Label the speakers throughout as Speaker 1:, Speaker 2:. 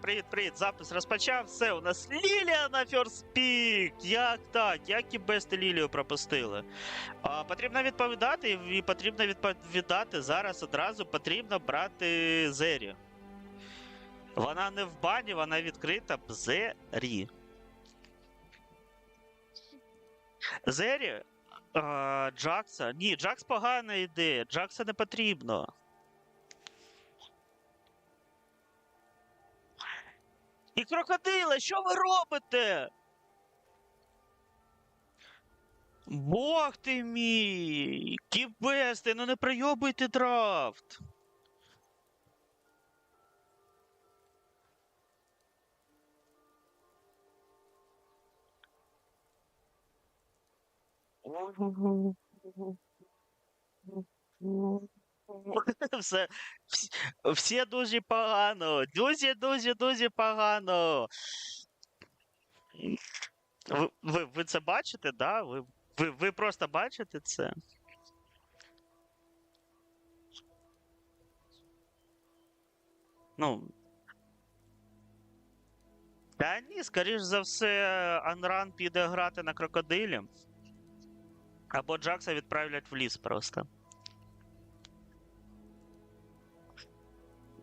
Speaker 1: привіт, привіт, привіт. Запис. Все, у нас Лілія на First Pick. Як так? Як і бести Лілію пропустили? А, потрібно відповідати, і потрібно відповідати зараз одразу потрібно брати Зері. Вона не в бані, вона відкрита б Зері. Зері. Джакса. Ні, Джакс погана ідея. Джакса не потрібно. І крокодила, що ви робите? Бог ти мій! Кібести, ну не прийобуйте драфт. Все, всі дуже погано. Дуже, дуже, дуже погано. Ви, ви, ви це бачите, да? Ви, ви, ви просто бачите це? Ну. Та ні, скоріш за все, Анран піде грати на крокодилі. Або Джакса відправлять в ліс просто.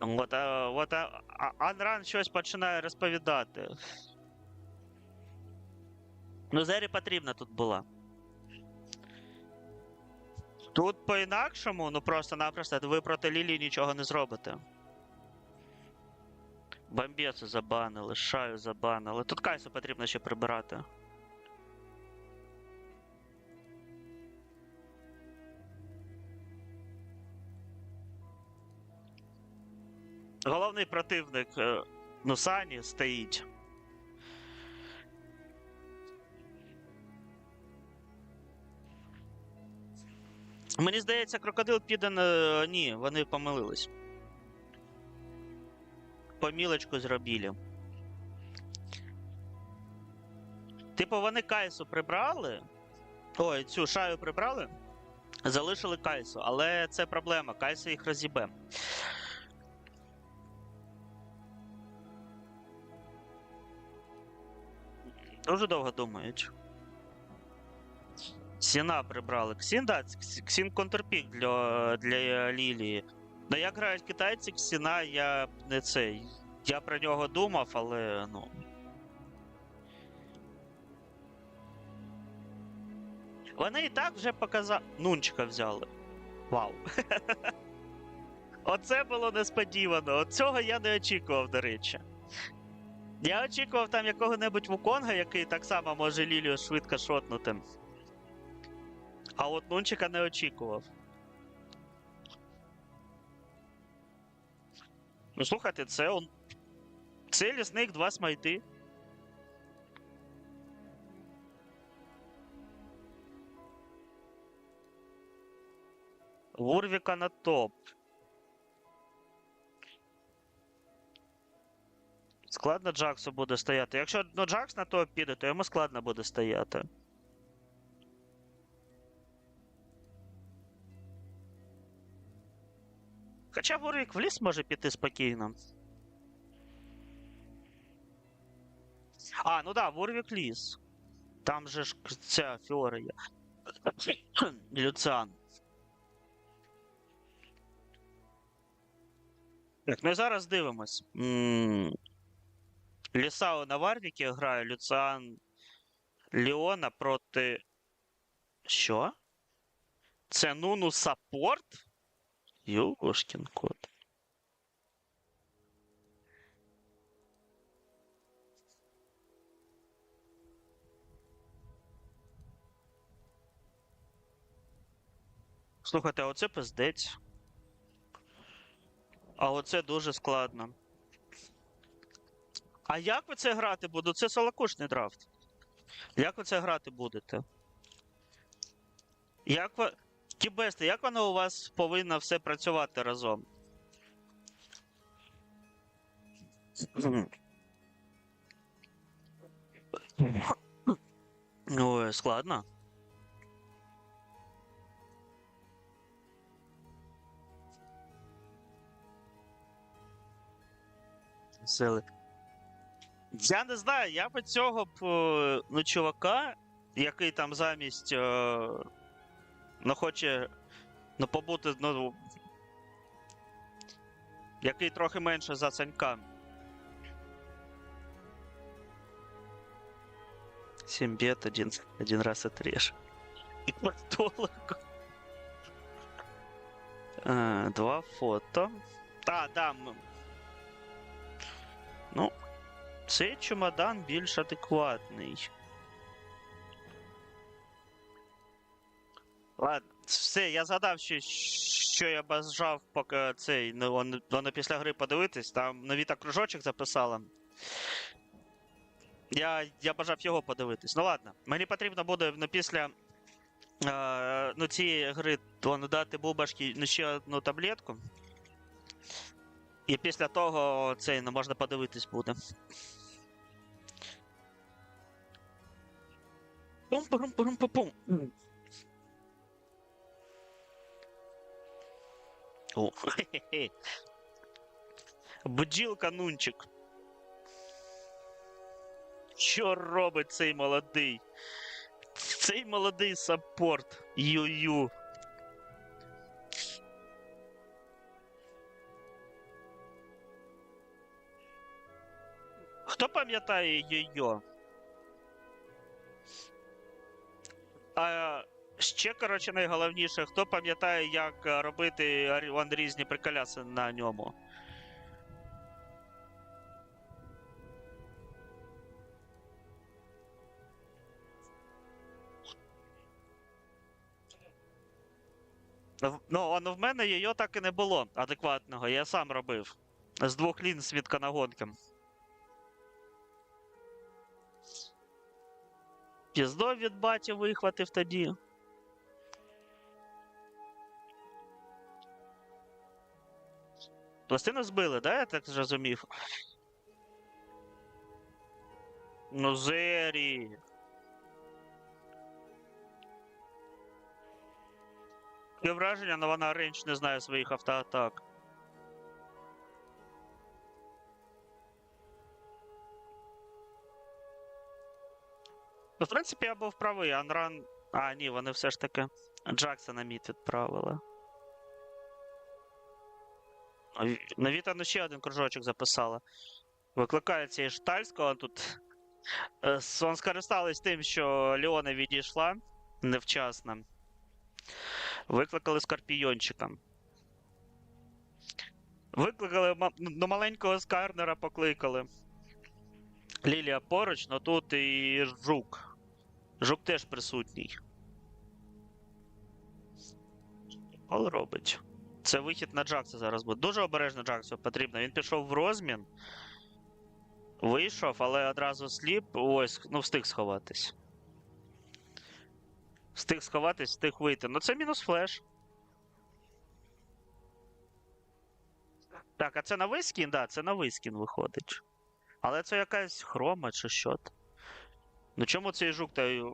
Speaker 1: От, а, от а- Анран щось починає розповідати. Ну, Зері потрібна тут була. Тут по-інакшому, ну просто-напросто ви проти Лілії нічого не зробите. Бомбесу забанили, шаю забанили. Тут кайсу потрібно ще прибирати. Головний противник е, ну, стоїть. Мені здається, крокодил піде на. Ні, вони помилились. Помілочку зробили. Типу, вони Кайсу прибрали. Ой, цю шаю прибрали. Залишили Кайсу, але це проблема. Кайсу їх розібе. Дуже довго думають. Ксіна прибрали. Ксін, да, Ксін контрпік для, для Лілії. Ну як грають китайці, Ксіна, я не цей. Я про нього думав, але ну. Вони і так вже показали. Нунчика взяли. Вау. Оце було несподівано. От цього я не очікував, до речі. Я очікував там якого-небудь Вуконга, який так само може Лілію швидко шотнути. А от Нунчика не очікував. Ну, слухайте, це он. Це лісник два смайти. Вурвіка на топ. Складно Джаксу буде стояти. Якщо ну, Джакс на топ піде, то йому складно буде стояти. Хоча Вурвік в ліс може піти спокійно. А, ну да, Вурвік ліс. Там же ж ця Фіора є. Люциан. Так, і зараз дивимось. Лісао на Варвікі грає Люциан Ліона проти. Що? Це Нуну саппорт? Юшкін кот. Слухайте, а оце пиздець. А оце дуже складно. А як ви це грати будете? Це салакушний драфт. Як ви це грати будете? Як ви. Кібесте, як воно у вас повинно все працювати разом? Ой, складно. Сили. Я не знаю, я би цього б е, ну, чувака, який там замість. Е, ну, хоче ну, побути, ну. Який трохи менше за Санька. Семь бед, один, один раз отрежь. Квартолог. Е, Два фото. А, да. Ну, цей чемодан більш адекватний. Ладно, все, я згадав, що, що я бажав, поки цей, ну, воно, після гри подивитись, там новіта кружочок записала. Я, я бажав його подивитись. Ну ладно, мені потрібно буде ну, після е, ну, цієї гри воно дати бубашки ну, ще одну таблетку. І після того цей ну, можна подивитись буде. Пум пум пум пум пум О. Бджілка Нунчик. Що робить цей молодий? Цей молодий саппорт. Ю-ю. Хто пам'ятає йо-йо? А ще, коротше, найголовніше, хто пам'ятає, як е, робити вон різні приколяси на ньому? Ну, он в мене його так і не було адекватного, я сам робив. З двох лін з відканагонком. Піздо від баті вихватив тоді. Пластину збили, да? Я так зрозумів. Ну, Зері. Таке враження, але вона рейндж не знає своїх автоатак. Ну, в принципі, я був правий, Анран. А, ні, вони все ж таки Джексона мід відправили. А Ві- Навіта ну ще один кружочок записала. Викликає цей штальського тут. Е, с- Он скористались тим, що Леона відійшла невчасно. Викликали скорпіончика. Викликали ма- ну, маленького скарнера покликали. Лілія поруч, но тут і жук. Жук теж присутній. Але робить. Це вихід на Джакса зараз буде. Дуже обережно Джаксу потрібно. Він пішов в розмін. Вийшов, але одразу сліп. Ось, ну встиг сховатись. Встиг сховатись, встиг вийти. Ну це мінус флеш. Так, а це новий скін? Да, це новий скін виходить. Але це якась хрома чи що. то Ну чому цей жук та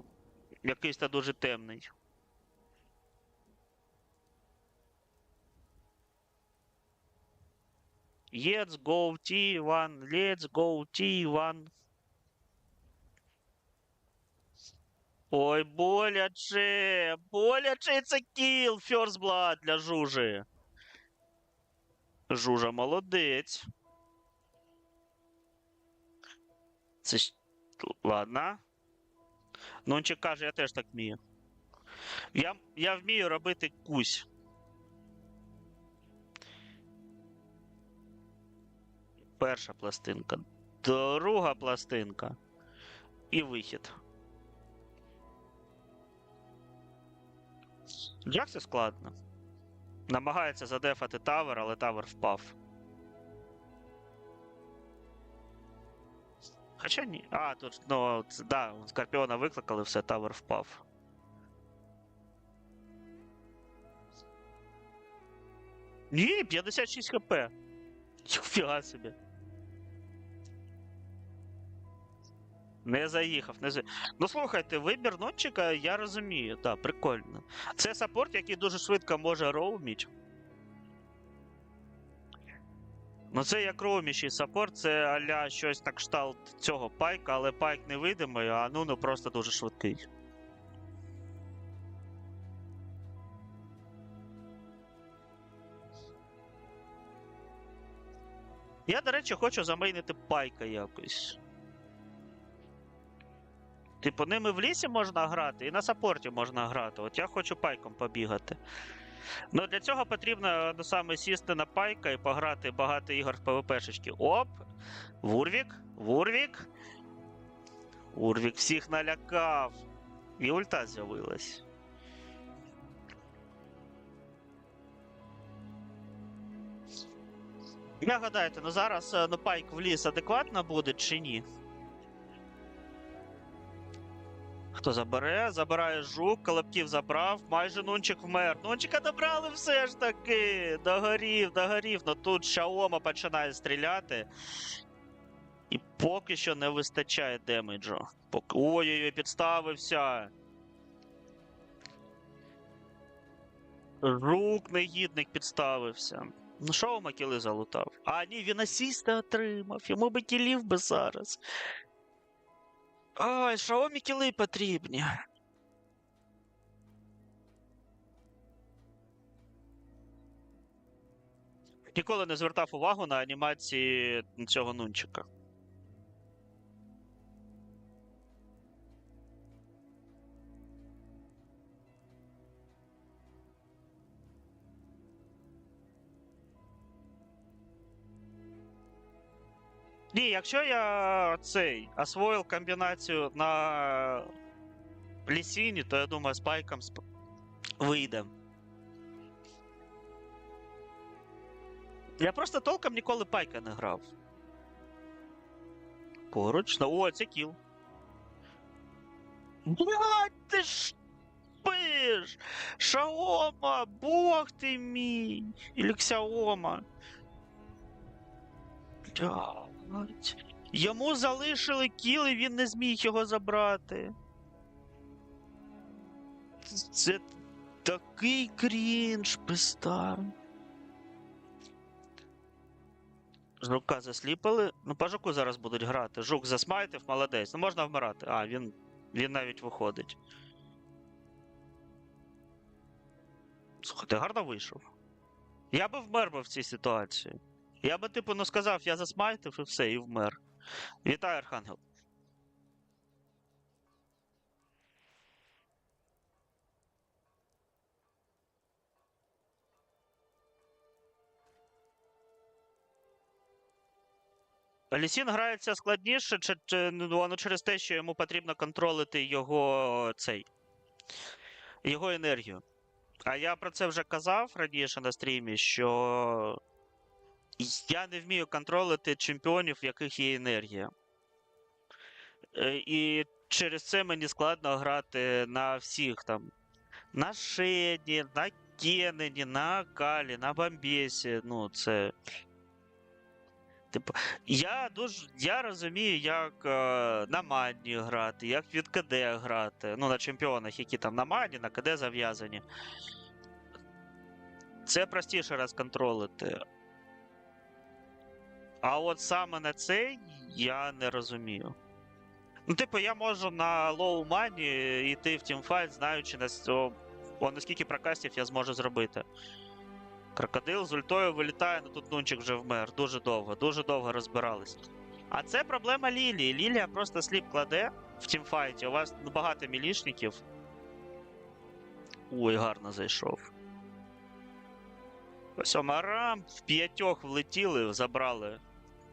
Speaker 1: якийсь та дуже темний? Let's go T1, let's go T1. Ой, боляче! Боляче це кіл! First Blood для Жужи. Жужа молодець. Це ж... Ладно. Нончик каже, я теж так вмію. Я, я вмію робити кусь. Перша пластинка. Друга пластинка. І вихід. Як це складно? Намагається задефати тавер, але тавер впав. Хоча ні. А, тут, ну, да, Скорпіона викликали, все, тавер впав. Ні, 56 хп. Фіга собі. Не заїхав, не за... Ну слухайте, вибір нотчика, я розумію, так, прикольно. Це саппорт, який дуже швидко може роуміть. Ну це як роміший саппорт, це аля щось на кшталт цього пайка, але пайк невидимий, а Нуну просто дуже швидкий. Я, до речі, хочу замейнити пайка якось. Типу, ними в лісі можна грати, і на саппорті можна грати. От я хочу пайком побігати. Ну для цього потрібно ну, саме сісти на пайка і пограти багато ігор в ПВПшечки. Оп! Вурвік, Вурвік. Урвік всіх налякав. І ульта з'явилась. Як гадаєте, ну зараз е, ну, пайк в ліс адекватно буде чи ні? Хто забере? Забирає жук, колобків забрав, майже нунчик вмер. Нунчика добрали все ж таки. Догорів, догорів. Ну тут Шаома починає стріляти. І поки що не вистачає демеджу. Ой-ой-ой, підставився. Жук негідник підставився. Ну, Шаома кіли залутав. А, ні, він асіста отримав. Йому би кілів би зараз. Ой, Xiaomi кіли потрібні. Ніколи не звертав увагу на анімації цього нунчика. Ні, якщо я цей освоїв комбінацію на лісіні, то я думаю, з пайком сп... вийде. Я просто толком ніколи пайка не грав. Поруч. Ну, о, це кіл. Блядь, ти ж пиш! Шаома, бог ти мій! Или Ксяома. Йому залишили кіл, і він не зміг його забрати. Це такий крінж, пизда. Жука засліпали. Ну, по жуку зараз будуть грати. Жук засмайтив, молодець. Ну можна вмирати. А, він, він навіть виходить. Слухайте, гарно вийшов. Я би вмер би в цій ситуації. Я би, типу, ну сказав, я засмайтив і все, і вмер. Вітаю, Архангел. Лісін грається складніше, чи, чи, ну, воно через те, що йому потрібно контролити його цей. Його енергію. А я про це вже казав раніше на стрімі, що я не вмію контролити чемпіонів, в яких є енергія. Е, І через це мені складно грати на всіх там. На Шені, на Кеннені, на Калі, на Бомбесі. Ну, це. Типу, я дуже я розумію, як е, на Манні грати, як від КД грати. Ну, на чемпіонах, які там на Манні, на КД зав'язані. Це простіше розконтролити. А от саме на цей я не розумію. Ну, типу, я можу на лоу мані йти в тімфайт, знаючи на о, наскільки прокастів я зможу зробити. Крокодил з ультою вилітає, ну тут нунчик вже вмер. Дуже довго, дуже довго розбирались. А це проблема Лілії. Лілія просто сліп кладе в тімфайті. У вас багато мілішників. Ой, гарно зайшов. Ось Омарам в п'ятьох влетіли, забрали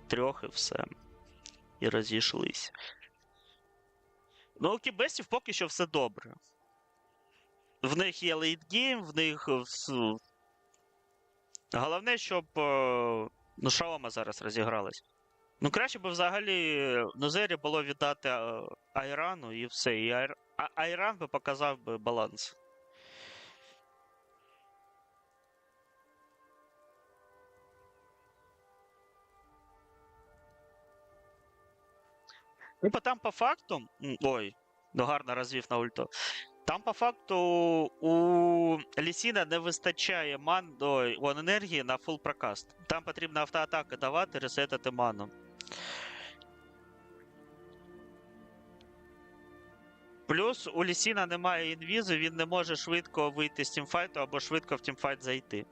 Speaker 1: трьох і все. І розійшлись. Ну, у кібестів поки що все добре. В них є лейтгейм, в них. Головне, щоб е, ну, Шаома зараз розігралась. Ну, краще б взагалі Нозері було віддати е, Айрану і все. І Айр... Айран би показав би баланс. Ну, там по факту. Ой, ну гарно розвів на ульту. Там по факту у Лісіна не вистачає ман вон, енергії на фул прокаст. Там потрібно автоатаки давати, ресетити ману. Плюс у Лісіна немає інвізу, він не може швидко вийти з тімфайту або швидко в тімфайт зайти.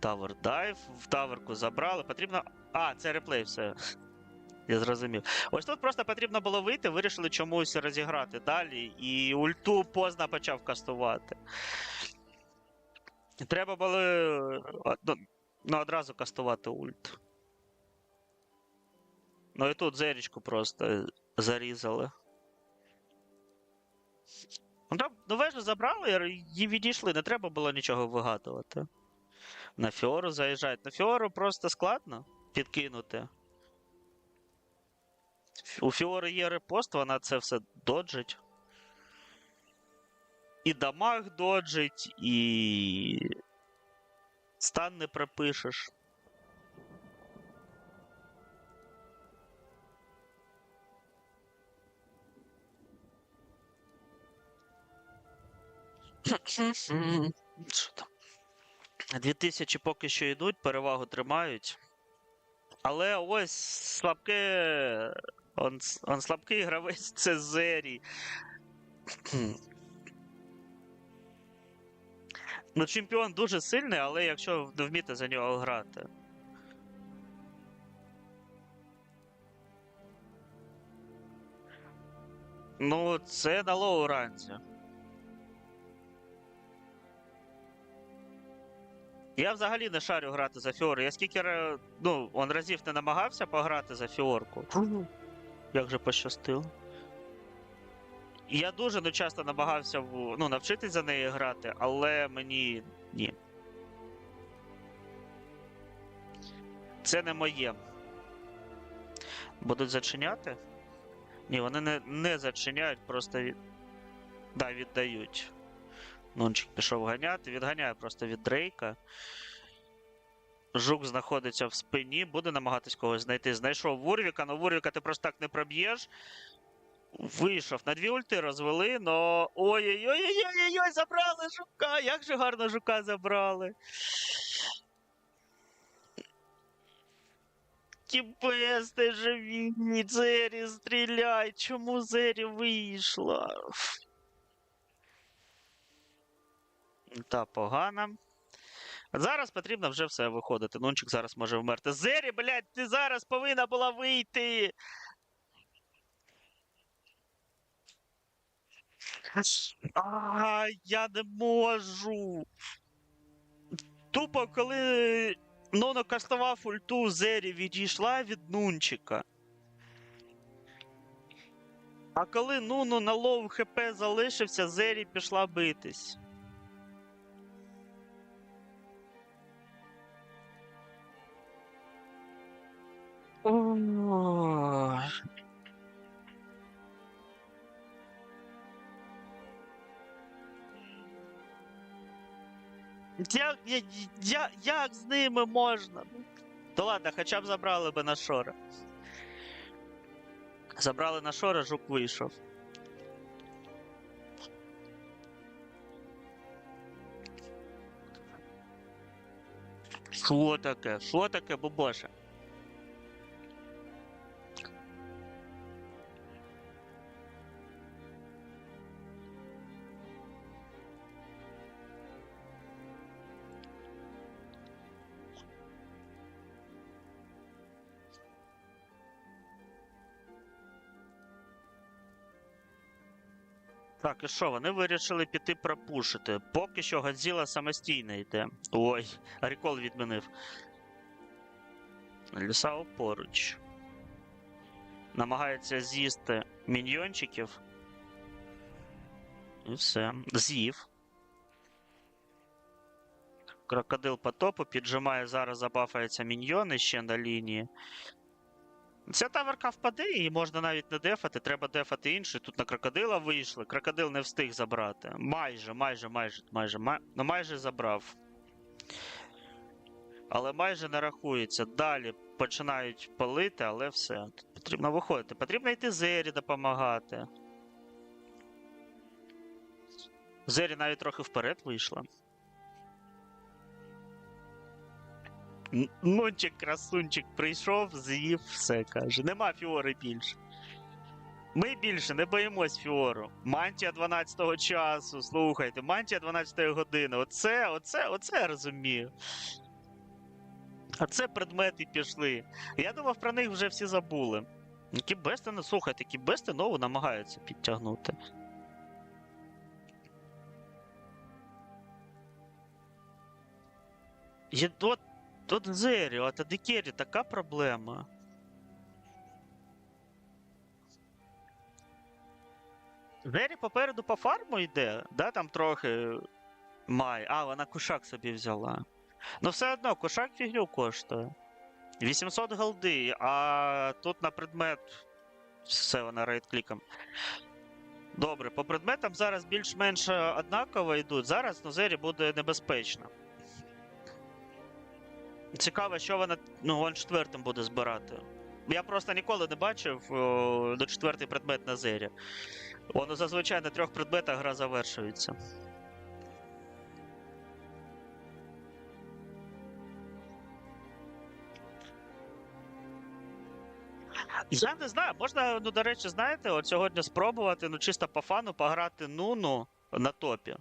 Speaker 1: Тавер дайв, в таверку забрали. Потрібно. А, це реплей, все. Я зрозумів. Ось тут просто потрібно було вийти, вирішили чомусь розіграти далі, і ульту поздно почав кастувати. Треба було е, ну, ну, одразу кастувати ульт. Ну і тут зерічку просто зарізали. Ну, ну вежу забрали і відійшли, не треба було нічого вигадувати. На Фіору заїжджають. На Фіору просто складно підкинути. У Фіори є репост, вона це все доджить. І дамаг доджить, і. Стан не припишеш. Що там? 2000 поки що йдуть, перевагу тримають. Але ось слабке. Он, он слабкий гравець це Зері. ну, чемпіон дуже сильний, але якщо не вміти за нього грати. Ну, це на лоу ранзі. Я взагалі не шарю грати за Фіору. Я скільки ну, он разів не намагався пограти за Фіорку. Як же пощастило. Я дуже ну, часто намагався ну, навчитись за неї грати, але мені ні. Це не моє. Будуть зачиняти? Ні, вони не, не зачиняють, просто від... да, віддають. Нунчик пішов ганяти, відганяє просто від Дрейка. Жук знаходиться в спині, буде намагатись когось знайти. Знайшов Вурвіка, але Вурвіка ти просто так не проб'єш. Вийшов на дві ульти, розвели, но. Ой-ой-ой-ой-ой-ой, забрали жука! Як же гарно жука забрали. Кіпес, ти живі, Зері, стріляй! Чому Зері вийшла? Та погано. Зараз потрібно вже все виходити. Нунчик зараз може вмерти. Зері, блядь, ти зараз повинна була вийти. А, я не можу. Тупо, коли Ноно кастував ульту, Зері відійшла від Нунчика. А коли Нуну на лоу ХП залишився, Зері пішла битись. Ой. Як, я, як з ними можна? То ладно, хоча б забрали би на шора. Забрали на шора, жук вийшов. Що таке? Що таке, бубоша? Так, і що, вони вирішили піти пропушити. Поки що Годзіла самостійно йде. Ой, рекол відмінив. Лісао поруч. Намагається з'їсти міньйончиків. І все. З'їв. Крокодил по топу піджимає, зараз забафається міньйони ще на лінії. Ця таверка впаде, і можна навіть не дефати, треба дефати інший. Тут на крокодила вийшли. Крокодил не встиг забрати. Майже, майже, майже, майже, май... ну майже забрав. Але майже не рахується. Далі починають палити, але все. Тут потрібно виходити. Потрібно йти Зері допомагати. Зері навіть трохи вперед вийшла. Нунчик, красунчик, прийшов, з'їв все, каже. Нема фіори більше. Ми більше не боїмось фіору. Мантія 12-го часу, слухайте, мантія 12-ї години. Оце, оце, оце я розумію. А це предмети пішли. Я думав, про них вже всі забули. Кібести, ну слухайте, кібести нову намагаються підтягнути. Є от, тут Зері, от Адекері така проблема. Зері попереду по фарму йде, да, там трохи має. А, вона кушак собі взяла. Ну все одно, кушак фігню коштує. 800 голди, а тут на предмет. Все, вона рейд-кліком. Добре, по предметам зараз більш-менш однаково йдуть. Зараз на Зері буде небезпечно. Цікаво, що вона ну, вон четвертим буде збирати. Я просто ніколи не бачив о, до четвертий предмет на Зері. Воно зазвичай на трьох предметах гра завершується. Я не знаю, можна, ну, до речі, знаєте, от сьогодні спробувати, ну, чисто по фану пограти Нуну на топі.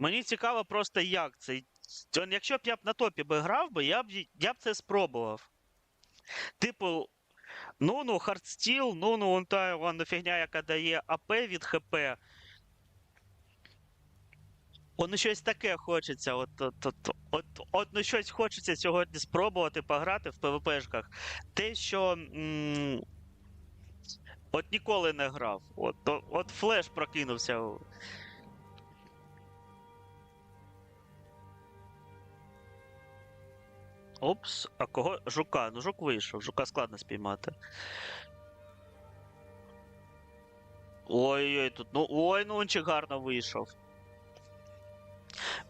Speaker 1: Мені цікаво просто як це. Якщо б я б на топі би грав я б, я б це спробував. Типу, ну ну, хардстіл, ну ну, вон та вон фігня, яка дає АП від ХП. Воно щось таке хочеться. От, от, от, от, от ну, щось хочеться сьогодні спробувати пограти в ПВПшках. Те, що. М- от ніколи не грав. От, от, от флеш прокинувся. Опс, а кого? Жука. Ну, жук вийшов, жука складно спіймати. Ой-ой, тут. Ну, ой, нунчик гарно вийшов.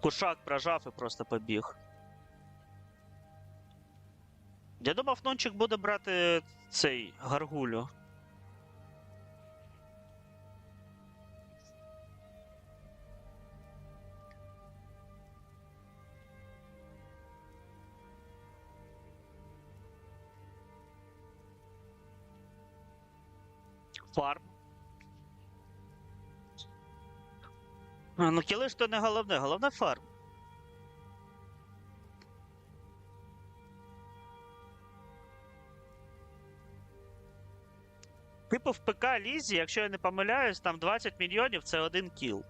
Speaker 1: Кушак прожав і просто побіг. Я думав, нунчик буде брати цей гаргулю. Фарм. А, ну кіли ж то не головне, головне фарм. Типу в ПК Лізі, якщо я не помиляюсь, там 20 мільйонів це один кіл.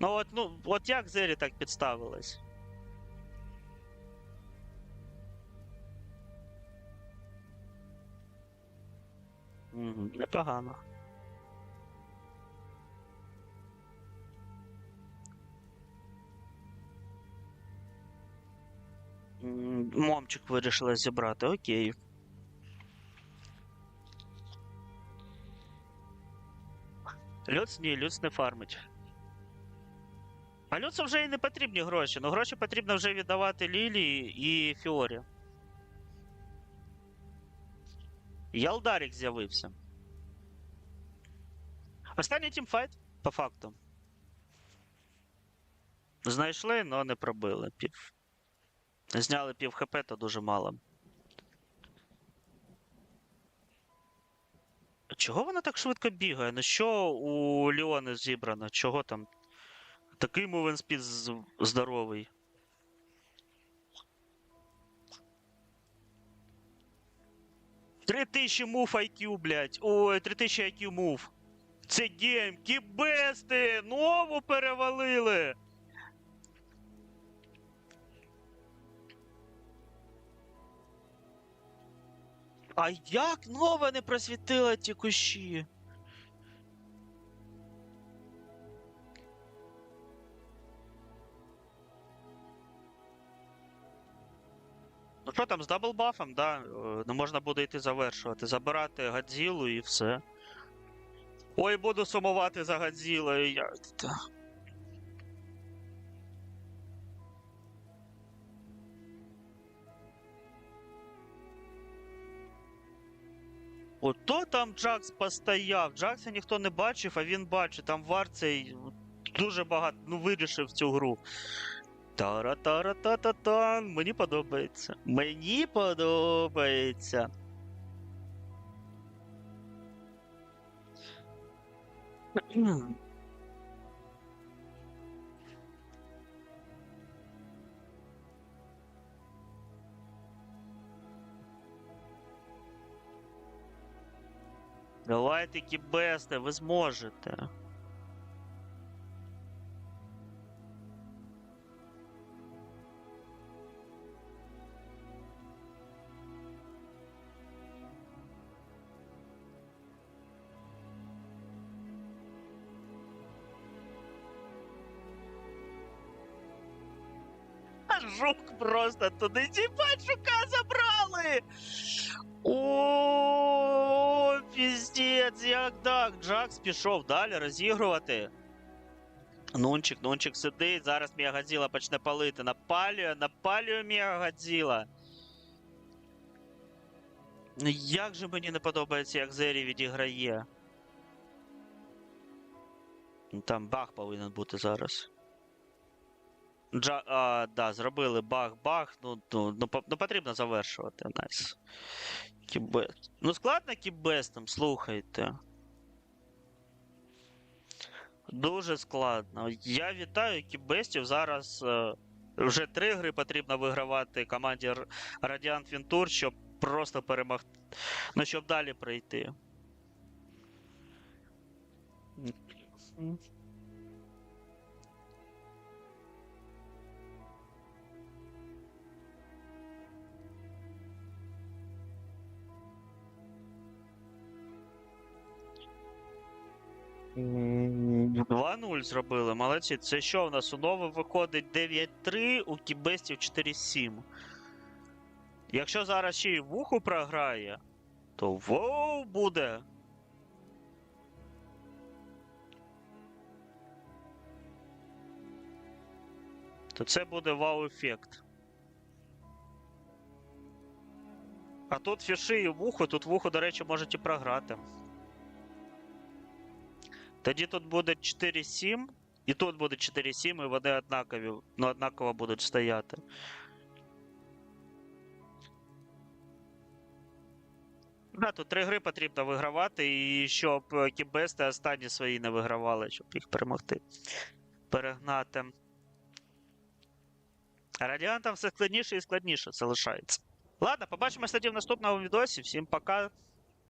Speaker 1: Ну от, ну, от як Зері так підставилась? Мгм, Непогано. Момчик вирішила зібрати, окей. Люц ні, Люц не фармить. А Люцу вже і не потрібні гроші. Ну гроші потрібно вже віддавати Лілії і Фіорі. Ялдарік з'явився. Останній тімфайт, по факту. Знайшли, але не пробили. Пів. Зняли пів хп, то дуже мало. Чого вона так швидко бігає? Ну що у Ліони зібрано? Чого там? Такий мувенспід здоровий. Три тисячі мув IQ, блядь. Ой, три тисячі IQ мув. Це гейм, кібести! Нову перевалили! А як нова не просвітила ті кущі? Ну що там з даблбафом, да? Не можна буде йти завершувати. Забирати Гадзілу і все. Ой, буду сумувати за Гадзілою. Я... Ото там Джакс постояв. Джакса ніхто не бачив, а він бачить. Там вар цей дуже багато ну, вирішив цю гру. тара тара та та тан Мені подобається. Мені подобається. Давайте кібесте, ви зможете. А просто туди тіпать жука забрали. О, піздець, як так? Джакс пішов далі розігрувати. Нунчик, нунчик сидить, зараз Мегадзіла почне палити. Напалює, напалює Мегадзіла. Як же мені не подобається, як Зері відіграє. Там бах повинен бути зараз. Джа... А, да, зробили бах-бах. Ну, ну, ну, ну потрібно завершувати. Найс. Кібест. Ну, складно кібестом, слухайте. Дуже складно. Я вітаю кібестів. Зараз е, вже три гри потрібно вигравати команді Р- Radiant Ventur, щоб просто перемогти. Ну, щоб далі пройти. 2-0 зробили, молодці. Це що у нас? У Нови виходить 9-3, у Кібестів 4-7. Якщо зараз ще й вуху програє, то воу буде. То це буде вау-ефект. А тут фіши і вухо, тут вухо, до речі, можуть і програти. Тоді тут буде 4-7, і тут буде 4-7, і вони однакові, ну, однаково будуть стояти. Да, тут три гри потрібно вигравати, і щоб кібести останні свої не вигравали, щоб їх перемогти. Перегнати. Радіантам все складніше і складніше залишається. Ладно, побачимось тоді в наступному відосі. Всім пока.